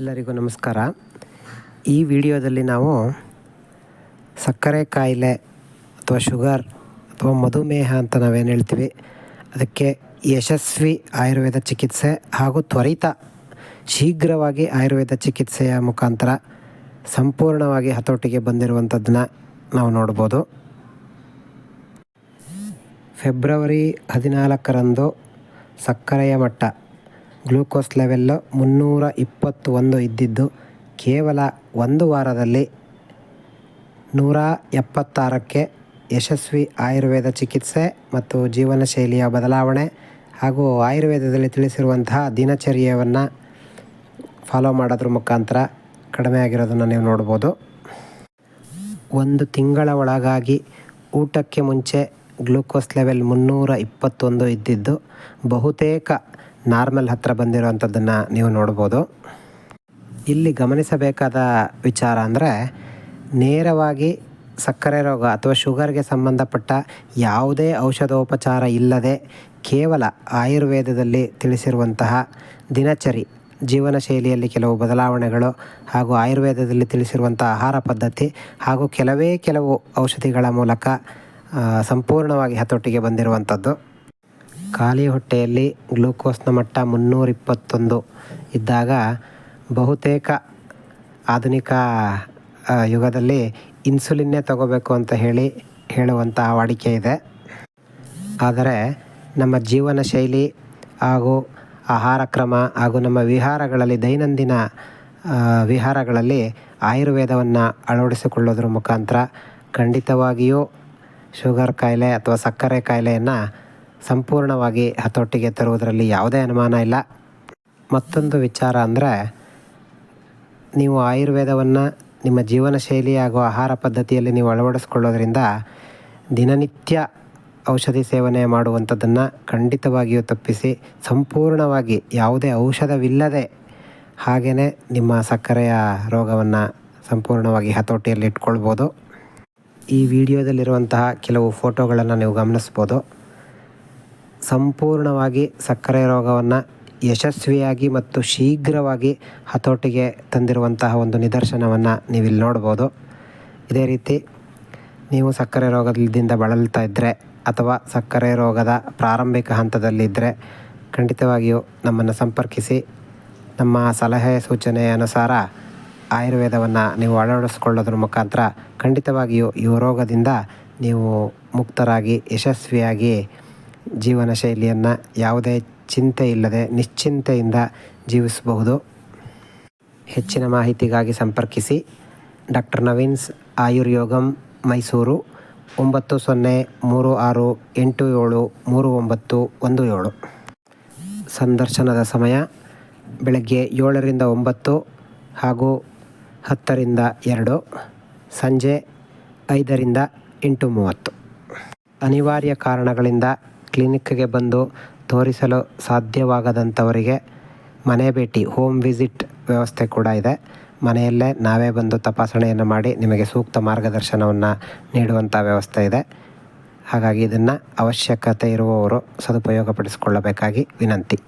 ಎಲ್ಲರಿಗೂ ನಮಸ್ಕಾರ. ಈ ವಿಡಿಯೋದಲ್ಲಿ ನಾವು ಸಕ್ಕರೆ ಕಾಯಿಲೆ ಅಥವಾ ಶುಗರ್ ಅಥವಾ ಮಧುಮೇಹ ಅಂತ ನಾವೇನು ಹೇಳ್ತೀವಿ, ಅದಕ್ಕೆ ಯಶಸ್ವಿ ಆಯುರ್ವೇದ ಚಿಕಿತ್ಸೆ ಹಾಗೂ ತ್ವರಿತ ಶೀಘ್ರವಾಗಿ ಆಯುರ್ವೇದ ಚಿಕಿತ್ಸೆಯ ಮುಖಾಂತರ ಸಂಪೂರ್ಣವಾಗಿ ಹತೋಟಿಗೆ ಬಂದಿರುವಂಥದ್ದನ್ನ ನಾವು ನೋಡ್ಬೋದು. ಫೆಬ್ರವರಿ ಹದಿನಾಲ್ಕರಂದು ಸಕ್ಕರೆಯ ಮಟ್ಟ ಗ್ಲೂಕೋಸ್ ಲೆವೆಲ್ಲು ಮುನ್ನೂರ ಇಪ್ಪತ್ತು ಒಂದು ಇದ್ದಿದ್ದು ಕೇವಲ ಒಂದು ವಾರದಲ್ಲಿ ನೂರ ಎಪ್ಪತ್ತಾರಕ್ಕೆ ಯಶಸ್ವಿ ಆಯುರ್ವೇದ ಚಿಕಿತ್ಸೆ ಮತ್ತು ಜೀವನ ಶೈಲಿಯ ಬದಲಾವಣೆ ಹಾಗೂ ಆಯುರ್ವೇದದಲ್ಲಿ ತಿಳಿಸಿರುವಂತಹ ದಿನಚರ್ಯವನ್ನು ಫಾಲೋ ಮಾಡೋದ್ರ ಮುಖಾಂತರ ಕಡಿಮೆ ಆಗಿರೋದನ್ನು ನೀವು ನೋಡ್ಬೋದು. ಒಂದು ತಿಂಗಳ ಒಳಗಾಗಿ ಊಟಕ್ಕೆ ಮುಂಚೆ ಗ್ಲೂಕೋಸ್ ಲೆವೆಲ್ ಮುನ್ನೂರ ಇಪ್ಪತ್ತೊಂದು ಇದ್ದಿದ್ದು ಬಹುತೇಕ ನಾರ್ಮಲ್ ಹತ್ತಿರ ಬಂದಿರುವಂಥದ್ದನ್ನು ನೀವು ನೋಡ್ಬೋದು. ಇಲ್ಲಿ ಗಮನಿಸಬೇಕಾದ ವಿಚಾರ ಅಂದರೆ ನೇರವಾಗಿ ಸಕ್ಕರೆ ರೋಗ ಅಥವಾ ಶುಗರ್ಗೆ ಸಂಬಂಧಪಟ್ಟ ಯಾವುದೇ ಔಷಧೋಪಚಾರ ಇಲ್ಲದೆ ಕೇವಲ ಆಯುರ್ವೇದದಲ್ಲಿ ತಿಳಿಸಿರುವಂತಹ ದಿನಚರಿ ಜೀವನ ಶೈಲಿಯಲ್ಲಿ ಕೆಲವು ಬದಲಾವಣೆಗಳು ಹಾಗೂ ಆಯುರ್ವೇದದಲ್ಲಿ ತಿಳಿಸಿರುವಂಥ ಆಹಾರ ಪದ್ಧತಿ ಹಾಗೂ ಕೆಲವೇ ಕೆಲವು ಔಷಧಿಗಳ ಮೂಲಕ ಸಂಪೂರ್ಣವಾಗಿ ಹತೋಟಿಗೆ ಬಂದಿರುವಂಥದ್ದು. ಖಾಲಿ ಹೊಟ್ಟೆಯಲ್ಲಿ ಗ್ಲೂಕೋಸ್ನ ಮಟ್ಟ ಮುನ್ನೂರ ಇಪ್ಪತ್ತೊಂದು ಇದ್ದಾಗ ಬಹುತೇಕ ಆಧುನಿಕ ಯುಗದಲ್ಲಿ ಇನ್ಸುಲಿನ್ನೇ ತಗೋಬೇಕು ಅಂತ ಹೇಳಿ ಹೇಳುವಂಥ ವಾಡಿಕೆ ಇದೆ. ಆದರೆ ನಮ್ಮ ಜೀವನ ಶೈಲಿ ಹಾಗೂ ಆಹಾರ ಕ್ರಮ ಹಾಗೂ ನಮ್ಮ ವಿಹಾರಗಳಲ್ಲಿ, ದೈನಂದಿನ ವಿಹಾರಗಳಲ್ಲಿ ಆಯುರ್ವೇದವನ್ನು ಅಳವಡಿಸಿಕೊಳ್ಳೋದ್ರ ಮುಖಾಂತರ ಖಂಡಿತವಾಗಿಯೂ ಶುಗರ್ ಕಾಯಿಲೆ ಅಥವಾ ಸಕ್ಕರೆ ಕಾಯಿಲೆಯನ್ನು ಸಂಪೂರ್ಣವಾಗಿ ಹತೋಟಿಗೆ ತರುವುದರಲ್ಲಿ ಯಾವುದೇ ಅನುಮಾನ ಇಲ್ಲ. ಮತ್ತೊಂದು ವಿಚಾರ ಅಂದರೆ, ನೀವು ಆಯುರ್ವೇದವನ್ನು ನಿಮ್ಮ ಜೀವನ ಶೈಲಿ ಹಾಗೂ ಆಹಾರ ಪದ್ಧತಿಯಲ್ಲಿ ನೀವು ಅಳವಡಿಸ್ಕೊಳ್ಳೋದ್ರಿಂದ ದಿನನಿತ್ಯ ಔಷಧಿ ಸೇವನೆ ಮಾಡುವಂಥದ್ದನ್ನು ಖಂಡಿತವಾಗಿಯೂ ತಪ್ಪಿಸಿ, ಸಂಪೂರ್ಣವಾಗಿ ಯಾವುದೇ ಔಷಧವಿಲ್ಲದೆ ಹಾಗೆಯೇ ನಿಮ್ಮ ಸಕ್ಕರೆಯ ರೋಗವನ್ನು ಸಂಪೂರ್ಣವಾಗಿ ಹತೋಟಿಯಲ್ಲಿ ಇಟ್ಕೊಳ್ಬೋದು. ಈ ವಿಡಿಯೋದಲ್ಲಿರುವಂತಹ ಕೆಲವು ಫೋಟೋಗಳನ್ನು ನೀವು ಗಮನಿಸ್ಬೋದು. ಸಂಪೂರ್ಣವಾಗಿ ಸಕ್ಕರೆ ರೋಗವನ್ನು ಯಶಸ್ವಿಯಾಗಿ ಮತ್ತು ಶೀಘ್ರವಾಗಿ ಹತೋಟಿಗೆ ತಂದಿರುವಂತಹ ಒಂದು ನಿದರ್ಶನವನ್ನು ನೀವಿಲ್ಲಿ ನೋಡ್ಬೋದು. ಇದೇ ರೀತಿ ನೀವು ಸಕ್ಕರೆ ರೋಗದಿಂದ ಬಳಲ್ತಾ ಇದ್ದರೆ ಅಥವಾ ಸಕ್ಕರೆ ರೋಗದ ಪ್ರಾರಂಭಿಕ ಹಂತದಲ್ಲಿದ್ದರೆ ಖಂಡಿತವಾಗಿಯೂ ನಮ್ಮನ್ನು ಸಂಪರ್ಕಿಸಿ. ನಮ್ಮ ಸಲಹೆ ಸೂಚನೆಯ ಅನುಸಾರ ಆಯುರ್ವೇದವನ್ನು ನೀವು ಅಳವಡಿಸ್ಕೊಳ್ಳೋದ್ರ ಮುಖಾಂತರ ಖಂಡಿತವಾಗಿಯೂ ಈ ರೋಗದಿಂದ ನೀವು ಮುಕ್ತರಾಗಿ ಯಶಸ್ವಿಯಾಗಿ ಜೀವನ ಶೈಲಿಯನ್ನು ಯಾವುದೇ ಚಿಂತೆ ಇಲ್ಲದೆ ನಿಶ್ಚಿಂತೆಯಿಂದ ಜೀವಿಸಬಹುದು. ಹೆಚ್ಚಿನ ಮಾಹಿತಿಗಾಗಿ ಸಂಪರ್ಕಿಸಿ. ಡಾಕ್ಟರ್ ನವೀನ್ಸ್ ಆಯುರ್ಯೋಗಂ, ಮೈಸೂರು, ಒಂಬತ್ತು ಸೊನ್ನೆ ಮೂರು ಆರು ಎಂಟು ಏಳು ಮೂರು ಒಂಬತ್ತು ಒಂದು ಏಳು. ಸಂದರ್ಶನದ ಸಮಯ, ಬೆಳಗ್ಗೆ ಏಳರಿಂದ ಒಂಬತ್ತು ಹಾಗೂ ಹತ್ತರಿಂದ ಎರಡು. ಸಂಜೆ ಐದರಿಂದ ಎಂಟು ಮೂವತ್ತು. ಅನಿವಾರ್ಯ ಕಾರಣಗಳಿಂದ ಕ್ಲಿನಿಕ್ಗೆ ಬಂದು ತೋರಿಸಲು ಸಾಧ್ಯವಾಗದಂಥವರಿಗೆ ಮನೆ ಭೇಟಿ, ಹೋಮ್ ವಿಸಿಟ್ ವ್ಯವಸ್ಥೆ ಕೂಡ ಇದೆ. ಮನೆಯಲ್ಲೇ ನಾವೇ ಬಂದು ತಪಾಸಣೆಯನ್ನು ಮಾಡಿ ನಿಮಗೆ ಸೂಕ್ತ ಮಾರ್ಗದರ್ಶನವನ್ನು ನೀಡುವಂಥ ವ್ಯವಸ್ಥೆ ಇದೆ. ಹಾಗಾಗಿ ಇದನ್ನು ಅವಶ್ಯಕತೆ ಇರುವವರು ಸದುಪಯೋಗಪಡಿಸಿಕೊಳ್ಳಬೇಕಾಗಿ ವಿನಂತಿ.